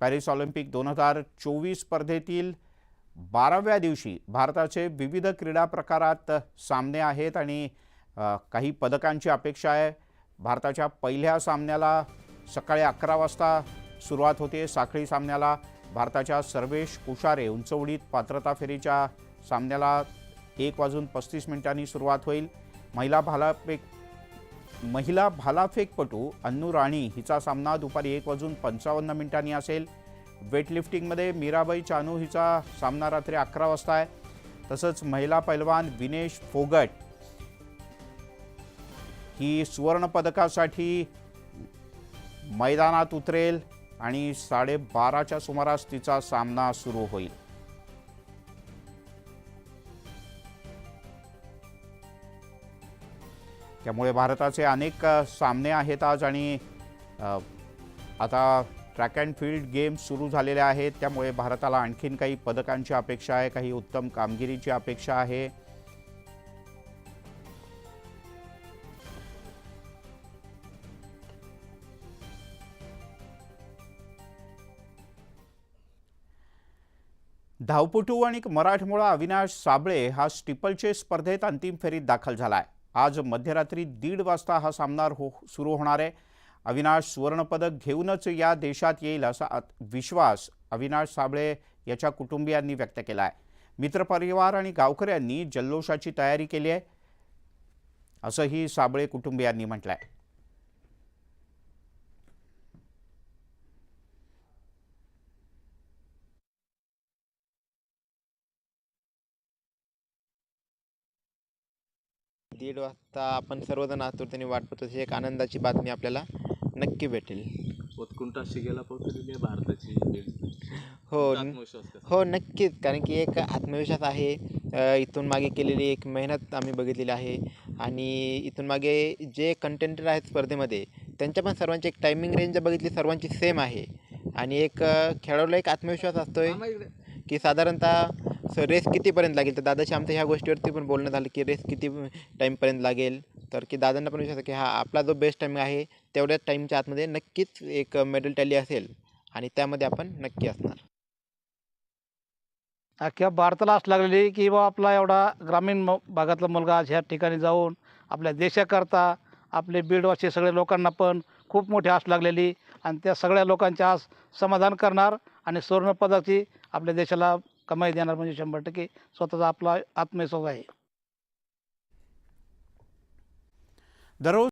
Paris Olympic दोन हजार चोवीस स्पर्धेतील बाराव्या दिवशी भारताचे विविध क्रीडा प्रकारात सामने आहेत आणि काही पदकांची अपेक्षा आहे. भारताच्या पहिल्या सामन्याला सकाळी अकरा वाजता सुरुवात होते. साखळी सामन्याला भारताच्या सर्वेश कुशारे उंचवडीत पात्रता फेरीच्या सामन्याला एक वाजून पस्तीस मिनिटांनी सुरुवात होईल. महिला भालाफेक महिला भालाफेकपटू अन्नू राणी हिचा सामना दुपारी एक वाजून पंचावन्न मिनिटांनी असेल. वेटलिफ्टिंगमध्ये मीराबाई चानू हिचा सामना रात्री अकरा वाजता आहे. तसंच महिला पैलवान विनेश फोगट ही सुवर्णपदकासाठी मैदानात उतरेल आणि साडेबाराच्या सुमारास तिचा सामना सुरू होईल. त्यामुळे भारताचे अनेक सामने आहेत आज आणि आता ट्रॅक अँड फील्ड गेम्स सुरू झालेले आहेत. त्यामुळे भारताला आणखीन काही पदकांची अपेक्षा आहे काही उत्तम कामगिरीची अपेक्षा आहे. धावपटू आणि मराठमोळा अविनाश साबळे हा स्टिपलचे स्पर्धेत अंतिम फेरीत दाखल झाला आहे आज मध्यरात्री दीड वाजता हा सामना हो सुरू होणार आहे. अविनाश सुवर्णपदक घेऊनच या देशात येईल असा विश्वास अविनाश साबळे याच्या कुटुंबियांनी व्यक्त केला आहे. मित्रपरिवार आणि गावकऱ्यांनी जल्लोषाची तयारी केली आहे असंही साबळे कुटुंबियांनी म्हटलं आहे दीड वाजता आपण सर्वजण आतुरतेने वाट पाहतो. ही एक आनंदाची बातमी आपल्याला नक्की भेटेल. उत्कुंठा शिगेला पोहोचलेली आहे भारताची हो हो नक्कीच. कारण की एक आत्मविश्वास आहे. इथून मागे केलेली एक मेहनत आम्ही बघितलेली आहे. आणि इथून मागे जे कंटेंटर आहेत स्पर्धेमध्ये त्यांच्या पण सर्वांची एक टायमिंग रेंज बघितली सर्वांची सेम आहे. आणि एक खेळाडूला एक आत्मविश्वास असतोय की साधारणतः सर रेस कितीपर्यंत लागेल? तर दादाशी आमच्या ह्या गोष्टीवरती पण बोलणं झालं की रेस किती टाईमपर्यंत लागेल? तर की दादांना पण विचारतं की हा आपला जो बेस्ट टाईम आहे तेवढ्याच टाईमच्या आतमध्ये नक्कीच एक मेडल टॅली असेल आणि त्यामध्ये आपण नक्की असणार. अख्ख्या भारताला आस लागलेली की बा आपला एवढा ग्रामीण भागातला मुलगा आज ह्या ठिकाणी जाऊन आपल्या देशाकरता आपले बीडवासी सगळ्या लोकांना पण खूप मोठी आस लागलेली आणि त्या सगळ्या लोकांची आस समाधान करणार आणि सुवर्णपदाची आपल्या देशाला कमाई देणार म्हणजे शंभर टक्के स्वतःचा आपला आत्मविश्वास आहे. दररोज